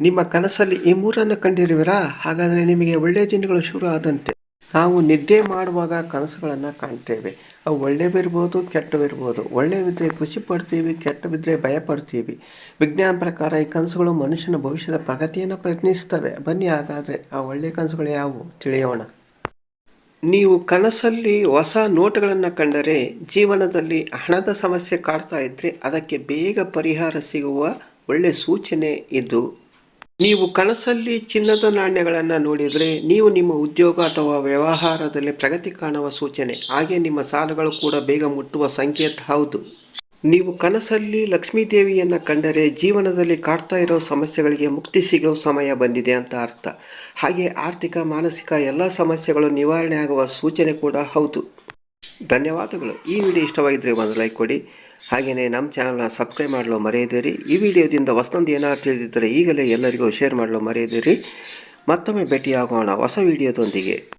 ನಿಮ್ಮ ಕನಸಲ್ಲಿ ಈ ಮೂರನ್ನು ಕಂಡಿರುವಿರಾ? ಹಾಗಾದರೆ ನಿಮಗೆ ಒಳ್ಳೆಯ ದಿನಗಳು ಶುರು ಆದಂತೆ. ನಾವು ನಿದ್ದೆ ಮಾಡುವಾಗ ಕನಸುಗಳನ್ನು ಕಾಣ್ತೇವೆ. ಅವು ಒಳ್ಳೆಯವಿರ್ಬೋದು ಕೆಟ್ಟವಿರ್ಬೋದು. ಒಳ್ಳೆಯವಿದ್ದರೆ ಖುಷಿ ಪಡ್ತೀವಿ ಕೆಟ್ಟವಿದ್ದರೆ ಭಯ ಪಡ್ತೀವಿ ವಿಜ್ಞಾನ ಪ್ರಕಾರ ಈ ಕನಸುಗಳು ಮನುಷ್ಯನ ಭವಿಷ್ಯದ ಪ್ರಗತಿಯನ್ನು ಪ್ರಯತ್ನಿಸ್ತವೆ ಬನ್ನಿ ಹಾಗಾದರೆ ಆ ಒಳ್ಳೆಯ ಕನಸುಗಳು ಯಾವುವು? ತಿಳಿಯೋಣ. ನೀವು ಕನಸಲ್ಲಿ ಹೊಸ ನೋಟುಗಳನ್ನು ಕಂಡರೆ ಜೀವನದಲ್ಲಿ ಹಣದ ಸಮಸ್ಯೆ ಕಾಡ್ತಾ ಇದ್ದರೆ ಅದಕ್ಕೆ ಬೇಗ ಪರಿಹಾರ ಸಿಗುವ ಒಳ್ಳೆಯ ಸೂಚನೆ ಇದು. ನೀವು ಕನಸಲ್ಲಿ ಚಿನ್ನದ ನಾಣ್ಯಗಳನ್ನು ನೋಡಿದರೆ ನೀವು ನಿಮ್ಮ ಉದ್ಯೋಗ ಅಥವಾ ವ್ಯವಹಾರದಲ್ಲಿ ಪ್ರಗತಿ ಕಾಣುವ ಸೂಚನೆ. ಹಾಗೆ ನಿಮ್ಮ ಸಾಲಗಳು ಕೂಡ ಬೇಗ ಮುಟ್ಟುವ ಸಂಕೇತ. ಹೌದು. ನೀವು ಕನಸಲ್ಲಿ ಲಕ್ಷ್ಮೀ ದೇವಿಯನ್ನು ಕಂಡರೆ ಜೀವನದಲ್ಲಿ ಕಾಡ್ತಾ ಇರೋ ಸಮಸ್ಯೆಗಳಿಗೆ ಮುಕ್ತಿ ಸಿಗೋ ಸಮಯ ಬಂದಿದೆ ಅಂತ ಅರ್ಥ. ಹಾಗೆ ಆರ್ಥಿಕ, ಮಾನಸಿಕ ಎಲ್ಲ ಸಮಸ್ಯೆಗಳು ನಿವಾರಣೆ ಆಗುವ ಸೂಚನೆ ಕೂಡ ಹೌದು. ಧನ್ಯವಾದಗಳು. ಈ ವಿಡಿಯೋ ಇಷ್ಟವಾಗಿದ್ದರೆ ಒಂದು ಲೈಕ್ ಕೊಡಿ. ಹಾಗೆಯೇ ನಮ್ಮ ಚಾನಲ್ನ ಸಬ್ಸ್ಕ್ರೈಬ್ ಮಾಡಲು ಮರೆಯದಿರಿ. ಈ ವಿಡಿಯೋದಿಂದ ಹೊಸದೊಂದು ಏನಾದ್ರು ತಿಳಿದಿದ್ದರೆ ಈಗಲೇ ಎಲ್ಲರಿಗೂ ಶೇರ್ ಮಾಡಲು ಮರೆಯದಿರಿ. ಮತ್ತೊಮ್ಮೆ ಭೇಟಿಯಾಗೋಣ ಹೊಸ ವಿಡಿಯೋದೊಂದಿಗೆ.